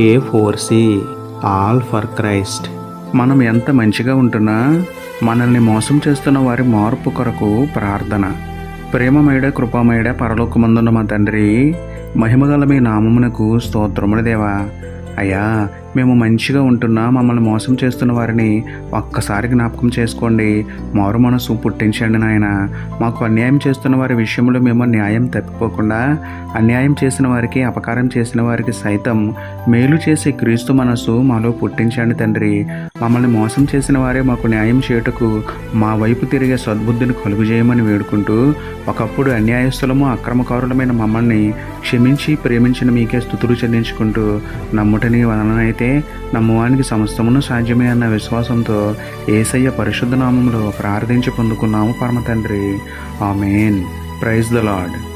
A for C all for Christ మనం ఎంత మంచిగా ఉంటున్నా మనల్ని మోసం చేస్తున్న వారి మార్పు కొరకు ప్రార్థన. ప్రేమమేడ కృపామేడ పరలోకమందున్న మా తండ్రి మహిమగల మీ నామమునకు స్తోత్రముడు దేవా. అయ్యా మేము మంచిగా ఉంటున్నా మమ్మల్ని మోసం చేస్తున్న వారిని ఒక్కసారి జ్ఞాపకం చేసుకోండి. మారు మనసు పుట్టించండి నాయన. మాకు అన్యాయం చేస్తున్న వారి విషయంలో మేము న్యాయం తప్పిపోకుండా అన్యాయం చేసిన వారికి అపకారం చేసిన వారికి సైతం మేలు చేసే క్రీస్తు మనసు మాలో పుట్టించండి తండ్రి. మమ్మల్ని మోసం చేసిన వారే మాకు న్యాయం చేయుటకు మా వైపు తిరిగే సద్బుద్ధిని కలుగు చేయమని వేడుకుంటూ ఒకప్పుడు అన్యాయస్తులము అక్రమకారులమైన మమ్మల్ని క్షమించి ప్రేమించిన మీకే స్థుతులు చెల్లించుకుంటూ నమ్ముటని వలనైతే నమ్మువానికి సమస్తమును సాధ్యమే అన్న విశ్వాసంతో ఏసయ్య పరిశుద్ధ నామంలో ప్రార్థించి పొందుకున్నాము పరమ తండ్రి ఆమెన్. Praise the lord.